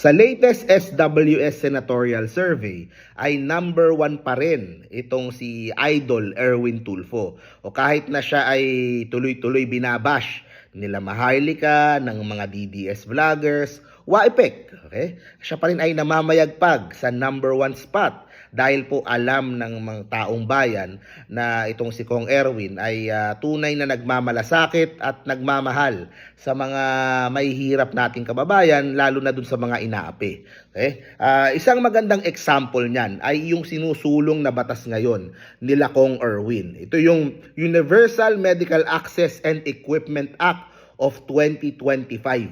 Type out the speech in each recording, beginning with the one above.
Sa latest SWS Senatorial Survey ay number one pa rin itong si Idol Erwin Tulfo. O kahit na siya ay tuloy-tuloy binabash nila Maharlika, ng mga DDS vloggers, Waipek, okay? Siya pa rin ay namamayagpag sa number one spot dahil po alam ng mga taong bayan na itong si Kong Erwin ay ah, tunay na nagmamalasakit at nagmamahal sa mga may hirap nating kababayan lalo na dun sa mga inaapi. Okay? Ah, isang magandang example niyan ay yung sinusulong na batas ngayon nila Kong Erwin. Ito yung Universal Medical Access and Equipment Act of 2025.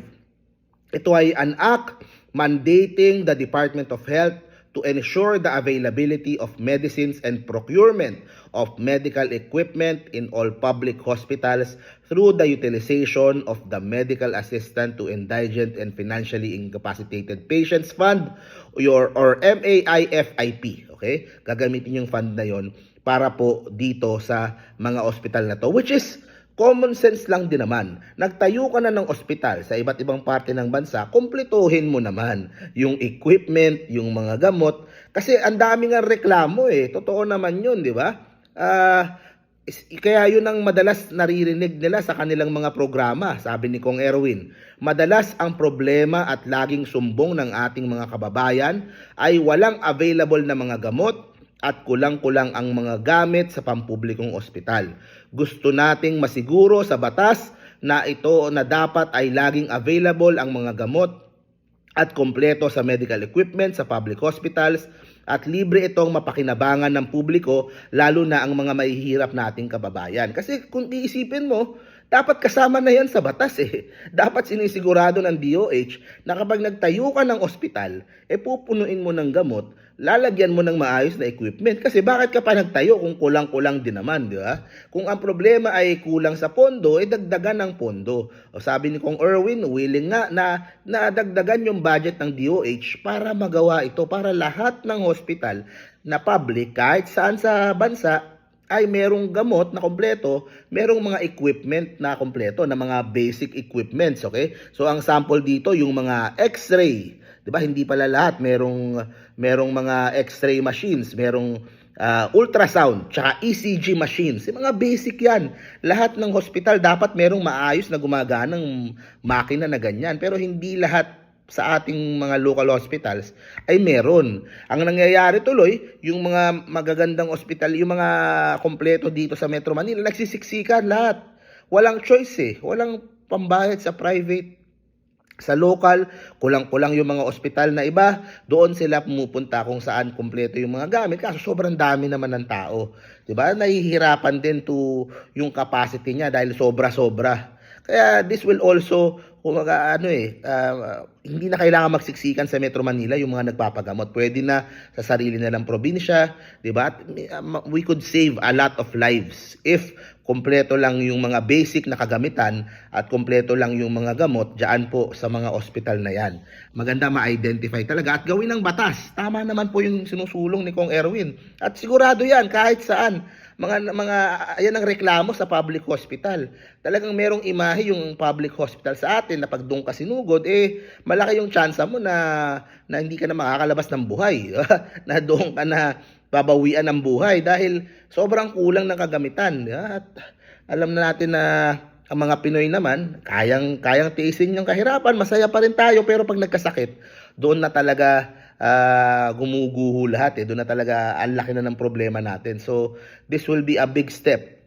Ito ay an act mandating the Department of Health to ensure the availability of medicines and procurement of medical equipment in all public hospitals through the utilization of the Medical Assistant to Indigent and Financially Incapacitated Patients Fund or, or MAIFIP. Okay? Gagamitin yung fund na yon para po dito sa mga ospital na to which is Common sense lang din naman. Nagtayo ka na ng ospital sa iba't ibang parte ng bansa, kumpletuhin mo naman yung equipment, yung mga gamot. Kasi ang dami nga reklamo eh. Totoo naman yun, di ba? Ah, is- kaya yun ang madalas naririnig nila sa kanilang mga programa, sabi ni Kong Erwin. Madalas ang problema at laging sumbong ng ating mga kababayan ay walang available na mga gamot at kulang-kulang ang mga gamit sa pampublikong ospital. Gusto nating masiguro sa batas na ito na dapat ay laging available ang mga gamot at kompleto sa medical equipment sa public hospitals at libre itong mapakinabangan ng publiko lalo na ang mga mahihirap nating kababayan. Kasi kung iisipin mo, dapat kasama na yan sa batas eh. Dapat sinisigurado ng DOH na kapag nagtayo ka ng ospital, eh pupunuin mo ng gamot, lalagyan mo ng maayos na equipment. Kasi bakit ka pa nagtayo kung kulang-kulang din naman, di ba? Kung ang problema ay kulang sa pondo, eh dagdagan ng pondo. O sabi ni Kong Erwin, willing nga na, na dagdagan yung budget ng DOH para magawa ito, para lahat ng hospital na public, kahit saan sa bansa, ay merong gamot na kompleto, merong mga equipment na kompleto, na mga basic equipments, okay? So ang sample dito yung mga X-ray, 'di ba? Hindi pala lahat, merong merong mga X-ray machines, merong ah, ultrasound, tsaka ECG machines. Yung mga basic 'yan. Lahat ng hospital dapat merong maayos na gumaganang makina na ganyan, pero hindi lahat sa ating mga local hospitals ay meron. Ang nangyayari tuloy, yung mga magagandang ospital, yung mga kompleto dito sa Metro Manila, nagsisiksikan lahat. Walang choice eh. Walang pambayad sa private sa local, kulang-kulang yung mga ospital na iba, doon sila pumupunta kung saan kumpleto yung mga gamit. Kaso sobrang dami naman ng tao. 'Di ba? Nahihirapan din to yung capacity niya dahil sobra-sobra. Kaya this will also kumaga ano eh, ah, hindi na kailangan magsiksikan sa Metro Manila yung mga nagpapagamot. Pwede na sa sarili nilang probinsya, 'di ba? Ah, We could save a lot of lives if kompleto lang yung mga basic na kagamitan at kompleto lang yung mga gamot diyan po sa mga ospital na yan. Maganda ma-identify talaga at gawin ng batas. Tama naman po yung sinusulong ni Kong Erwin. At sigurado yan kahit saan mga mga ayan ang reklamo sa public hospital. Talagang merong imahe yung public hospital sa atin na pag doon ka sinugod eh malaki yung chance mo na na hindi ka na makakalabas ng buhay. na doon ka na babawian ng buhay dahil sobrang kulang ng kagamitan. At alam na natin na ang mga Pinoy naman, kayang kayang tiisin yung kahirapan, masaya pa rin tayo pero pag nagkasakit, doon na talaga ah, gumuguho lahat eh. Doon na talaga ang laki na ng problema natin. So, this will be a big step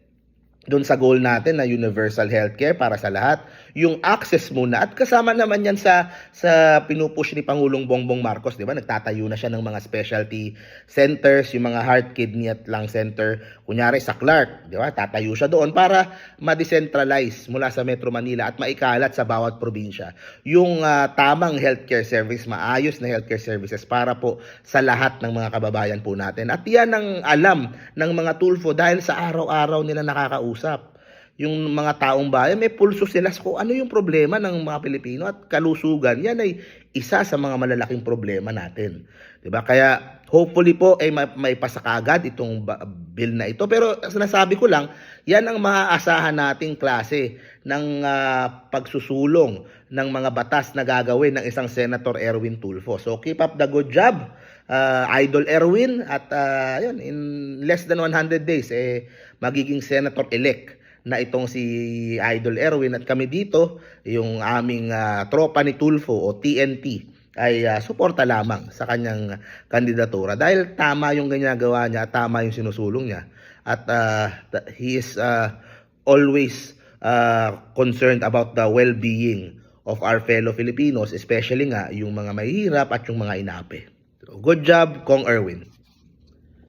doon sa goal natin na universal healthcare para sa lahat. Yung access muna at kasama naman yan sa sa pinupush ni Pangulong Bongbong Marcos, 'di ba? Nagtatayo na siya ng mga specialty centers, yung mga heart, kidney at lung center. Kunyari sa Clark, 'di ba? Tatayo siya doon para ma-decentralize mula sa Metro Manila at maikalat sa bawat probinsya yung ah, tamang healthcare service, maayos na healthcare services para po sa lahat ng mga kababayan po natin. At yan ang alam ng mga tulfo dahil sa araw-araw nila nakakausap. yung mga taong bayan, may pulso sila kung ano yung problema ng mga Pilipino at kalusugan. Yan ay isa sa mga malalaking problema natin. 'Di ba? Kaya hopefully po ay may, may pasakagad itong bill na ito. Pero sinasabi ko lang, yan ang maaasahan nating klase ng ah, pagsusulong ng mga batas na gagawin ng isang Senator Erwin Tulfo. So keep up the good job, ah, Idol Erwin. At ah, yun, in less than 100 days, eh, magiging Senator-elect na itong si Idol Erwin at kami dito, yung aming ah, tropa ni Tulfo o TNT ay ah, suporta lamang sa kanyang kandidatura dahil tama yung ginagawa niya, tama yung sinusulong niya at th- he is ah, always ah, concerned about the well-being of our fellow Filipinos, especially nga yung mga mahihirap at yung mga inape. Good job, Kong Erwin.